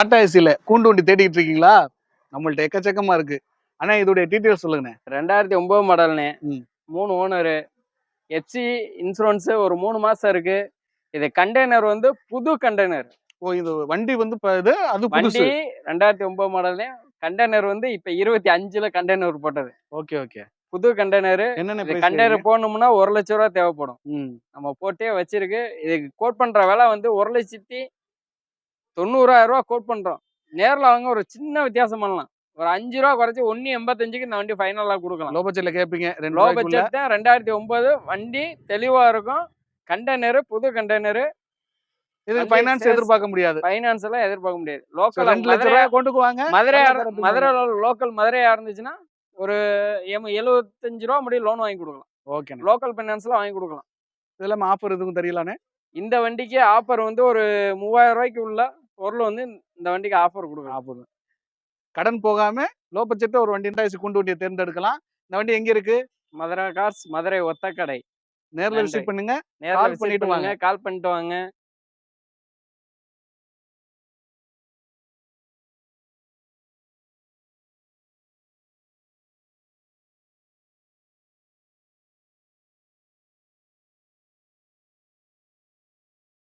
டாடா ஏசியில் கூண்டு வண்டி தேடிட்டு இருக்கீங்களா? நம்மள்ட்ட எக்கச்சக்கமா இருக்கு. ஆனா இதோடைய டீட்டெயில்ஸ் சொல்லுங்கண்ணே. ரெண்டாயிரத்தி ஒன்பது மாடல்னு. மூணு ஓனரு எஃப்சி இன்சூரன்ஸ் ஒரு மூணு மாசம் இருக்கு. இது கண்டெய்னர் வந்து புது கண்டெய்னர் ஓ இது வண்டி வந்து இது அது வண்டி ரெண்டாயிரத்தி ஒன்பது மாடல்லையும் கண்டெய்னர் வந்து இப்ப இருபத்தி அஞ்சுல கண்டெய்னர் போட்டது. Okay okay. புது கண்டெய்னர் என்னென்ன கண்டெய்னர்? போடணும்னா ஒரு லட்ச ரூபா தேவைப்படும். நம்ம போட்டே வச்சிருக்கு. இதுக்கு கோட் பண்ற விலை வந்து ஒரு லட்சத்தி தொண்ணூறாயிரம் ரூபா கோட் பண்றோம். நேர்ல வாங்க ஒரு சின்ன வித்தியாசம் பண்ணலாம். ஒரு அஞ்சு ரூபா குறைச்சி ஒன்னு எண்பத்தஞ்சுக்கு இந்த வண்டி ஃபைனலா கொடுக்கலாம். லோ பட்ஜெட்ல கேட்பீங்க லோ பட்ஜெட் தான் ரெண்டாயிரத்தி ஒன்பது வண்டி தெளிவா இருக்கும். கண்டெய்னர் புது கண்டெய்னர் இதுக்கு வண்டி ஃபைனான்ஸ் எதிர்பார்க்க முடியாது. ஃபைனான்ஸ் எல்லாம் எதிர்பார்க்க முடியாது. லோக்கல் ரெண்டு லட்ச ரூபாய் கொண்டுக்கு வாங்க. மதுரை நல்ல தரத்துக்கு மதுரை லோக்கல் மதுரையா இருந்துச்சுன்னா ஒரு எம் எழுபத்தஞ்சு ரூபா முடியும் லோன் வாங்கி கொடுக்கலாம். ஓகேண்ணே லோக்கல் ஃபைனான்ஸ்ல வாங்கி கொடுக்கலாம். இதெல்லாம் ஆஃபர் எதுவும் தெரியலானே இந்த வண்டிக்கு ஆஃபர் வந்து ஒரு மூவாயிரம் ரூபாய்க்கு உள்ள பொருள் வந்து இந்த வண்டிக்கு ஆஃபர் கொடுக்கலாம் ஆஃபர் கடன் போகாம லோ பட்ஜெட்ல ஒரு வண்டி டாய்ஸ் கூண்டு வண்டியை தேர்ந்தெடுக்கலாம். இந்த வண்டி எங்க இருக்கு? மதுரை கார்ஸ் மதுரை ஒத்தக்கடை. நேர்ல நன்றி. விசிட் பண்ணுங்க. நேர்ல பண்ணிட்டு பண்ணுங்க. கால் பண்ணிட்டு வாங்க.